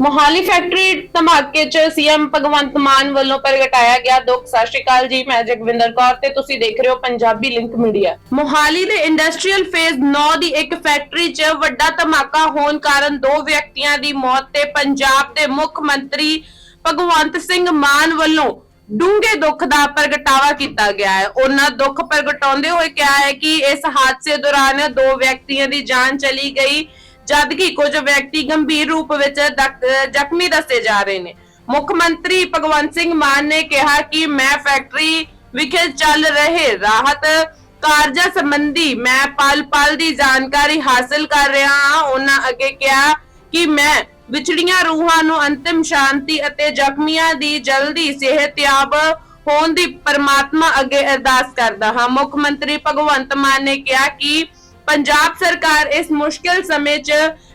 Mohali factory ਧਮਾਕੇ 'ਚ CM Bhagwant Mann ਵੱਲੋਂ ਪ੍ਰਗਟਾਇਆ ਗਿਆ ਦੁੱਖ। ਸਤਿ ਸ਼੍ਰੀ ਅਕਾਲ ਜੀ, ਮੈਂ ਜਗਵਿੰਦਰ ਕੌਰ ਤੇ ਤੁਸੀਂ ਦੇਖ ਰਹੇ ਹੋ ਪੰਜਾਬੀ ਲਿੰਕ ਮੀਡੀਆ। ਮੋਹਾਲੀ ਦੇ ਇੰਡਸਟਰੀਅਲ ਫੇਜ਼ 9 ਦੀ ਇੱਕ ਫੈਕਟਰੀ 'ਚ ਵੱਡਾ ਧਮਾਕਾ ਹੋਣ ਕਾਰਨ ਦੋ ਵਿਅਕਤੀਆਂ ਦੀ ਮੌਤ ਤੇ ਪੰਜਾਬ ਦੇ ਮੁੱਖ ਮੰਤਰੀ ਭਗਵੰਤ ਸਿੰਘ ਮਾਨ ਵੱਲੋਂ ਡੂੰਘੇ ਦੁੱਖ ਦਾ ਪ੍ਰਗਟਾਵਾ ਕੀਤਾ ਗਿਆ ਹੈ। ਉਹਨਾਂ ਦੁੱਖ ਪ੍ਰਗਟਾਉਂਦੇ ਹੋਏ ਕਿਹਾ ਹੈ ਕਿ ਇਸ ਹਾਦਸੇ ਦੌਰਾਨ ਦੋ ਵਿਅਕਤੀਆਂ ਦੀ ਜਾਨ ਚਲੀ ਗਈ। ਜਦਕਿ ਕੁਝ ਵਿਅਕਤੀ ਗੰਭੀਰ ਰੂਪ ਵਿੱਚ ਜ਼ਖਮੀ ਦੱਸੇ ਜਾ ਰਹੇ ਨੇ। ਮੁੱਖ ਮੰਤਰੀ ਭਗਵੰਤ ਸਿੰਘ ਮਾਨ ਨੇ ਕਿਹਾ ਕਿ ਮੈਂ ਫੈਕਟਰੀ ਵਿਖੇ ਚੱਲ ਰਹੇ ਰਾਹਤ ਕਾਰਜਾਂ ਸੰਬੰਧੀ ਮੈਂ ਪਲ-ਪਲ ਦੀ ਜਾਣਕਾਰੀ ਹਾਸਲ ਕਰ ਰਿਹਾ ਹਾਂ। ਉਹਨਾਂ ਅੱਗੇ ਕਿਹਾ ਕਿ ਮੈਂ ਵਿਛੜੀਆਂ ਰੂਹਾਂ ਨੂੰ ਅੰਤਿਮ ਸ਼ਾਂਤੀ ਅਤੇ ਜ਼ਖਮੀਆਂ ਦੀ ਜਲਦੀ ਸਿਹਤਯਾਬ ਹੋਣ ਦੀ ਪਰਮਾਤਮਾ ਅੱਗੇ ਅਰਦਾਸ ਕਰਦਾ ਹਾਂ। ਮੁੱਖ ਮੰਤਰੀ ਭਗਵੰਤ ਮਾਨ ਨੇ ਕਿਹਾ ਕਿ ਪੰਜਾਬ ਸਰਕਾਰ ਇਸ ਮੁਸ਼ਕਿਲ ਸਮੇਂ 'ਚ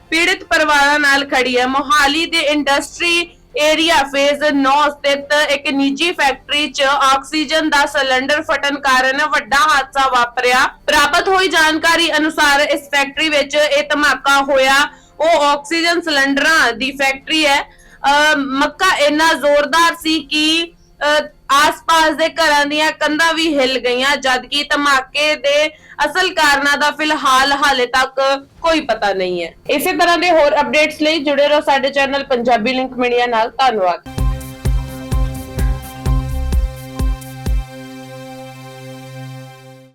ਪੀੜਿਤ ਪਰਿਵਾਰਾਂ ਨਾਲ ਖੜੀ ਹੈ। ਮੋਹਾਲੀ ਦੇ ਇੰਡਸਟਰੀ ਏਰੀਆ ਫੇਜ਼ 9 ਸਥਿਤ ਇੱਕ ਨਿੱਜੀ ਫੈਕਟਰੀ 'ਚ ਆਕਸੀਜਨ ਦਾ ਸਿਲੰਡਰ ਫਟਣ ਕਾਰਨ ਵੱਡਾ ਹਾਦਸਾ ਵਾਪਰਿਆ। ਪ੍ਰਾਪਤ ਹੋਈ ਜਾਣਕਾਰੀ ਅਨੁਸਾਰ ਇਸ ਫੈਕਟਰੀ ਵਿੱਚ ਇਹ ਧਮਾਕਾ ਹੋਇਆ। ਉਹ ਆਕਸੀਜਨ ਸਿਲੰਡਰਾਂ ਦੀ ਫੈਕਟਰੀ ਹੈ। ਅਹ ਮੱਕਾ ਇੰਨਾ ਜ਼ੋਰਦਾਰ ਸੀ ਕਿ ਆਸ-ਪਾਸ ਦੇ ਘਰਾਂ ਦੀਆਂ ਕੰਧਾਂ ਵੀ ਹਿੱਲ ਗਈਆਂ, ਜਦਕਿ ਧਮਾਕੇ ਦੇ ਅਸਲ ਕਾਰਨਾਂ ਦਾ ਫਿਲਹਾਲ ਹਾਲੇ ਤੱਕ ਕੋਈ ਪਤਾ ਨਹੀਂ ਹੈ। ਇਸੇ ਤਰ੍ਹਾਂ ਦੇ ਹੋਰ ਅਪਡੇਟਸ ਲਈ ਜੁੜੇ ਰਹੋ ਸਾਡੇ ਚੈਨਲ ਪੰਜਾਬੀ ਲਿੰਕ ਮੀਡੀਆ ਨਾਲ। ਧੰਨਵਾਦ।